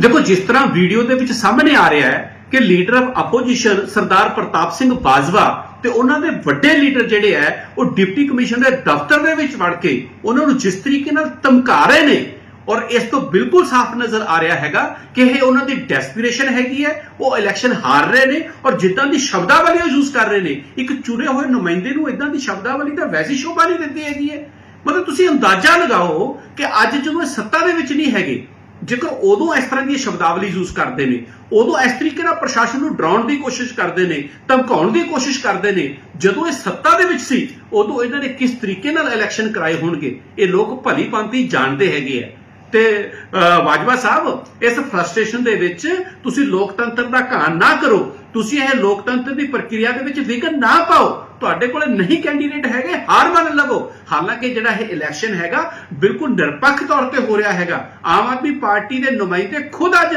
ਦੇਖੋ, ਜਿਸ ਤਰ੍ਹਾਂ ਵੀਡੀਓ ਦੇ ਵਿੱਚ ਸਾਹਮਣੇ ਆ ਰਿਹਾ ਹੈ ਕਿ leader of opposition Sardar Partap Singh Bajwa ਤੇ ਉਹਨਾਂ ਦੇ ਵੱਡੇ ਲੀਡਰ ਜਿਹੜੇ ਹੈ, ਉਹ ਡਿਪਟੀ ਕਮਿਸ਼ਨਰ ਦੇ ਦਫ਼ਤਰ ਦੇ ਵਿੱਚ ਵੜ ਕੇ ਉਹਨਾਂ ਨੂੰ ਜਿਸ ਤਰੀਕੇ ਨਾਲ ਧਮਕਾ ਰਹੇ ਨੇ ਔਰ ਇਸ ਤੋਂ ਬਿਲਕੁਲ ਸਾਫ਼ ਨਜ਼ਰ ਆ ਰਿਹਾ ਹੈਗਾ ਕਿ ਇਹ ਉਹਨਾਂ ਦੀ ਡੈਸਪੀਰੇਸ਼ਨ ਹੈਗੀ ਹੈ, ਉਹ ਇਲੈਕਸ਼ਨ ਹਾਰ ਰਹੇ ਨੇ ਔਰ ਜਿੱਦਾਂ ਦੀ ਸ਼ਬਦਾਵਲੀ ਉਹ ਯੂਜ਼ ਕਰ ਰਹੇ ਨੇ, ਇੱਕ ਚੁਣੇ ਹੋਏ ਨੁਮਾਇੰਦੇ ਨੂੰ ਇਦਾਂ ਦੀ ਸ਼ਬਦਾਵਲੀ ਤਾਂ ਵੈਸੀ ਸ਼ੋਭਾ ਨਹੀਂ ਦਿੰਦੀ ਹੈਗੀ ਹੈ। ਮਤਲਬ ਤੁਸੀਂ ਅੰਦਾਜ਼ਾ ਲਗਾਓ ਕਿ ਅੱਜ ਜਦੋਂ ਇਹ ਸੱਤਾ ਦੇ ਵਿੱਚ ਨਹੀਂ ਹੈਗੇ ਜੇਕਰ ਉਦੋਂ ਇਸ ਤਰ੍ਹਾਂ ਦੀ ਸ਼ਬਦਾਵਲੀ ਯੂਜ਼ ਕਰਦੇ ਨੇ ਉਦੋਂ ਇਸ ਤਰੀਕੇ ਨਾਲ ਪ੍ਰਸ਼ਾਸਨ ਨੂੰ ਡਰਾਉਣ ਦੀ ਕੋਸ਼ਿਸ਼ ਕਰਦੇ ਨੇ ਧਮਕਾਉਣ ਦੀ ਕੋਸ਼ਿਸ਼ ਕਰਦੇ ਨੇ ਜਦੋਂ ਇਹ ਸੱਤਾ ਦੇ ਵਿੱਚ ਸੀ ਉਦੋਂ ਇਹਨਾਂ ਨੇ ਕਿਸ ਤਰੀਕੇ ਨਾਲ ਇਲੈਕਸ਼ਨ ਕਰਾਏ ਹੋਣਗੇ? ਇਹ ਲੋਕ ਭਲੀ ਭਾਂਤੀ ਜਾਣਦੇ ਹੈਗੇ ਆ। ਤੇ ਅਹ, ਬਾਜਵਾ ਸਾਹਿਬ ਇਸ ਫਰਸਟ੍ਰੇਸ਼ਨ ਦੇ ਵਿੱਚ ਤੁਸੀਂ ਲੋਕਤੰਤਰ ਦਾ ਘਾਣ ਨਾ ਕਰੋ। ਤੁਸੀਂ ਇਹ ਲੋਕਤੰਤਰ ਦੀ ਪ੍ਰਕਿਰਿਆ ਦੇ ਵਿੱਚ ਵਿਘਨ ਨਾ ਪਾਓ। ਤੁਹਾਡੇ ਕੋਲੇ ਨਹੀਂ ਕੈਂਡੀਡੇਟ ਹੈਗੇ, ਹਾਰ ਮੰਨ ਲਵੋ। ਹਾਲਾਂਕਿ ਜਿਹੜਾ ਇਹ ਇਲੈਕਸ਼ਨ ਹੈਗਾ, ਬਿਲਕੁਲ ਨਿਰਪੱਖ ਤੌਰ ਤੇ ਹੋ ਰਿਹਾ ਹੈਗਾ। ਆਮ ਆਦਮੀ ਪਾਰਟੀ ਦੇ ਨੁਮਾਇੰਦੇ ਖੁਦ ਅੱਜ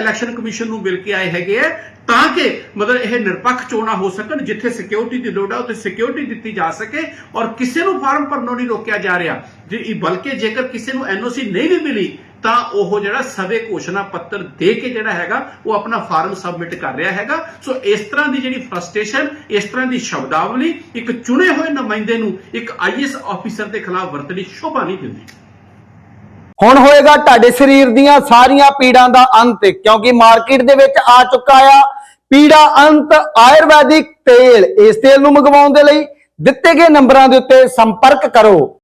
ਇਲੈਕਸ਼ਨ ਕਮਿਸ਼ਨ ਨੂੰ ਮਿਲ ਕੇ ਆਏ ਹੈਗੇ ਆ, ਤਾਂ ਕਿ ਮਤਲਬ ਇਹ ਨਿਰਪੱਖ ਚੋਣਾਂ ਹੋ ਸਕਣ, ਜਿੱਥੇ ਸਿਕਿਉਰਿਟੀ ਦੀ ਲੋੜ ਆ, ਉੱਥੇ ਸਿਕਿਉਰਿਟੀ ਦਿੱਤੀ ਜਾ ਸਕੇ ਔਰ ਕਿਸੇ ਨੂੰ ਫਾਰਮ ਭਰਨੋਂ ਨਹੀਂ ਰੋਕਿਆ ਜਾ ਰਿਹਾ। ਜੇ ਬਲਕਿ ਜੇਕਰ ਕਿਸੇ ਨੂੰ ਐਨਓਸੀ ਨਹੀਂ ਵੀ ਮਿਲੀ, ਤਾਂ ਉਹ ਜਿਹੜਾ ਸਵੇ ਘੋਸ਼ਣਾ ਪੱਤਰ ਦੇ ਕੇ ਜਿਹੜਾ ਹੈਗਾ, ਉਹ ਆਪਣਾ ਫਾਰਮ ਸਬਮਿਟ ਕਰ ਰਿਹਾ ਹੈਗਾ। ਸੋ ਇਸ ਤਰ੍ਹਾਂ ਦੀ ਜਿਹੜੀ ਫਰਸਟ੍ਰੇਸ਼ਨ ਇਸ ਤਰ੍ਹਾਂ ਦੀ ਸ਼ਬਦਾਵਲੀ, ਇੱਕ ਚੁਣੇ ਹੋਏ ਨੁਮਾਇੰਦੇ ਨੂੰ ਇੱਕ ਆਈਐਸ ਆਫੀਸਰ ਦੇ ਖਿਲਾਫ ਵਰਤਣੀ ਸ਼ੋਭਾ ਨਹੀਂ ਦਿੰਦੀ। ਹੁਣ ਹੋਏਗਾ ਤੁਹਾਡੇ ਸਰੀਰ ਦੀਆਂ ਸਾਰੀਆਂ ਪੀੜਾਂ ਦਾ ਅੰਤ, ਕਿਉਂਕਿ ਮਾਰਕੀਟ ਦੇ ਵਿੱਚ ਆ ਚੁੱਕਾ ਆ ਪੀੜਾ ਅੰਤ, ਆਯੁਰਵੈਦਿਕ ਤੇਲ। ਇਸ ਤੇਲ ਨੂੰ ਮੰਗਵਾਉਣ ਦੇ ਲਈ ਦਿੱਤੇ ਗਏ ਨੰਬਰਾਂ ਦੇ ਉੱਤੇ ਸੰਪਰਕ ਕਰੋ।